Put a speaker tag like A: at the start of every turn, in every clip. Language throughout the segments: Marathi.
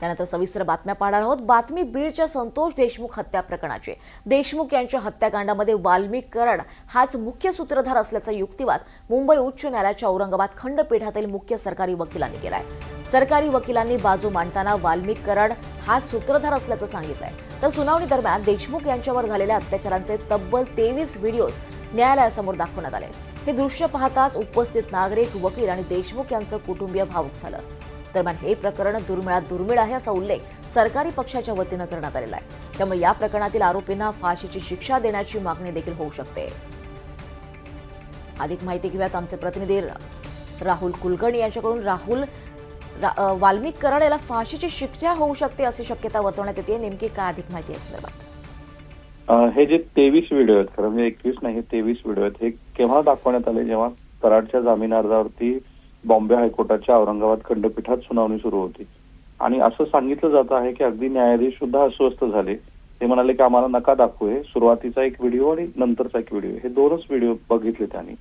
A: त्यानंतर सविस्तर बातम्या पाहणार आहोत. बातमी बीडच्या संतोष देशमुख हत्या प्रकरणाची. देशमुख यांच्या हत्याकांडामध्ये वाल्मिक कराड हाच मुख्य सूत्रधार असल्याचा युक्तिवाद मुंबई उच्च न्यायालयाच्या औरंगाबाद खंडपीठातील मुख्य सरकारी वकिलांनी केलाय. सरकारी वकिलांनी बाजू मांडताना वाल्मिक कराड हा सूत्रधार असल्याचं सांगितलंय. तर सुनावणी दरम्यान देशमुख यांच्यावर झालेल्या अत्याचारांचे तब्बल तेवीस व्हिडिओज न्यायालयासमोर दाखवण्यात आले. हे दृश्य पाहताच उपस्थित नागरिक वकील आणि देशमुख यांचं कुटुंबीय भावूक झालं. दरम्यान हे प्रकरण दुर्मिळात दुर्मिळ आहे असा उल्लेख सरकारी पक्षाच्या वतीनं करण्यात आलेला आहे. त्यामुळे या प्रकरणातील आरोपींना फाशीची शिक्षा देण्याची मागणी देखील होऊ शकते. अधिक माहिती घेऊयात आमचे प्रतिनिधी राहुल कुलकर्णी यांच्याकडून. राहुल रा- वाल्मिक कराड याला फाशीची शिक्षा होऊ शकते अशी शक्यता वर्तवण्यात येते. नेमकी काय अधिक माहिती या संदर्भात?
B: हे जे तेवीस व्हिडिओ आहेत खरं म्हणजे एकवीस नाही तेवीस व्हिडिओ आहेत हे केव्हा दाखवण्यात आले? जेव्हा कराडच्या जामीन अर्जावरती बॉम्बे हायकोर्टाच्या औरंगाबाद खंडपीठात सुनावणी सुरू होती. आणि असं सांगितलं जात आहे की अगदी न्यायाधीश सुद्धा अस्वस्थ झाले. ते म्हणाले की आम्हाला नका दाखवू हे. सुरुवातीचा एक व्हिडिओ आणि नंतरचा एक व्हिडिओ. हे दोनच व्हिडिओ बघितले त्यांनी.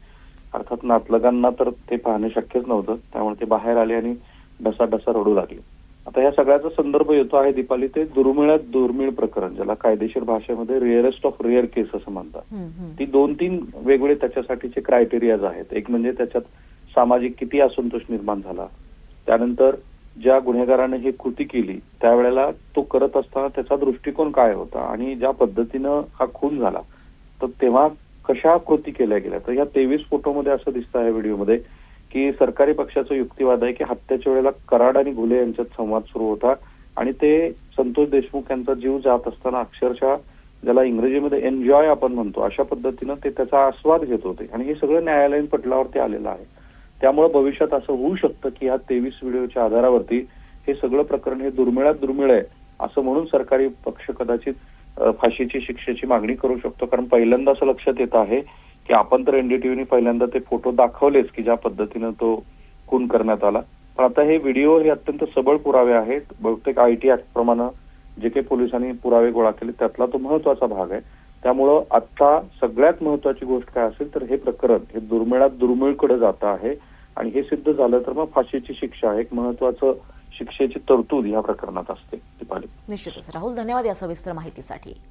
B: अर्थात नातलगांना तर ते पाहणे शक्यच नव्हतं. त्यामुळे ते बाहेर आले आणि डसा डसा रडू लागले. आता या सगळ्याचा संदर्भ येतो आहे दीपाली ते दुर्मिळात दुर्मिळ प्रकरण ज्याला कायदेशीर भाषेमध्ये रिअरेस्ट ऑफ रिअर केस असं म्हणतात. ती दोन तीन वेगवेगळे त्याच्यासाठीचे क्रायटेरियाज आहेत. एक म्हणजे त्याच्यात सामाजिक किती असंतोष निर्माण झाला. त्यानंतर ज्या गुन्हेगाराने ही कृती केली त्यावेळेला तो करत असताना त्याचा दृष्टिकोन काय होता आणि ज्या पद्धतीनं हा खून झाला तर तेव्हा कशा कृती केल्या गेल्या? तर या तेवीस फोटोमध्ये असं दिसतं आहे व्हिडिओमध्ये की सरकारी पक्षाचा युक्तिवाद आहे की हत्याच्या वेळेला कराड आणि घुले यांच्यात संवाद सुरू होता आणि ते संतोष देशमुख यांचा जीव जात असताना अक्षरशः ज्याला इंग्रजीमध्ये एन्जॉय आपण म्हणतो अशा पद्धतीनं ते त्याचा आस्वाद घेत होते. आणि हे सगळं न्यायालयीन पटलावरती आलेलं आहे. त्यामुळे भविष्यात असं होऊ शकतं की ह्या तेवीस व्हिडिओच्या आधारावरती हे सगळं प्रकरण हे दुर्मिळात दुर्मिळ आहे असं म्हणून सरकारी पक्ष कदाचित फाशीची शिक्षेची मागणी करू शकतो. कारण पहिल्यांदा असं लक्षात येत आहे की आपण तर एनडीटीव्हीने पहिल्यांदा ते फोटो दाखवलेच की ज्या पद्धतीनं तो खून करण्यात आला. पण आता हे व्हिडिओ हे अत्यंत सबळ पुरावे आहेत. बहुतेक आय टी ऍक्ट प्रमाणे जे काही पोलिसांनी पुरावे गोळा केले त्यातला तो महत्त्वाचा भाग आहे. त्यामुळं आता सगळ्यात महत्वाची गोष्ट काय असेल तर हे प्रकरण हे दुर्मिळात दुर्मिळकडे जात आहे. आणि हे सिद्ध झालं तर मग फाशीची शिक्षा एक महत्वाचं शिक्षेची तरतूद या प्रकरणात असते दीपाली.
A: निश्चितच. राहुल धन्यवाद या सविस्तर माहितीसाठी.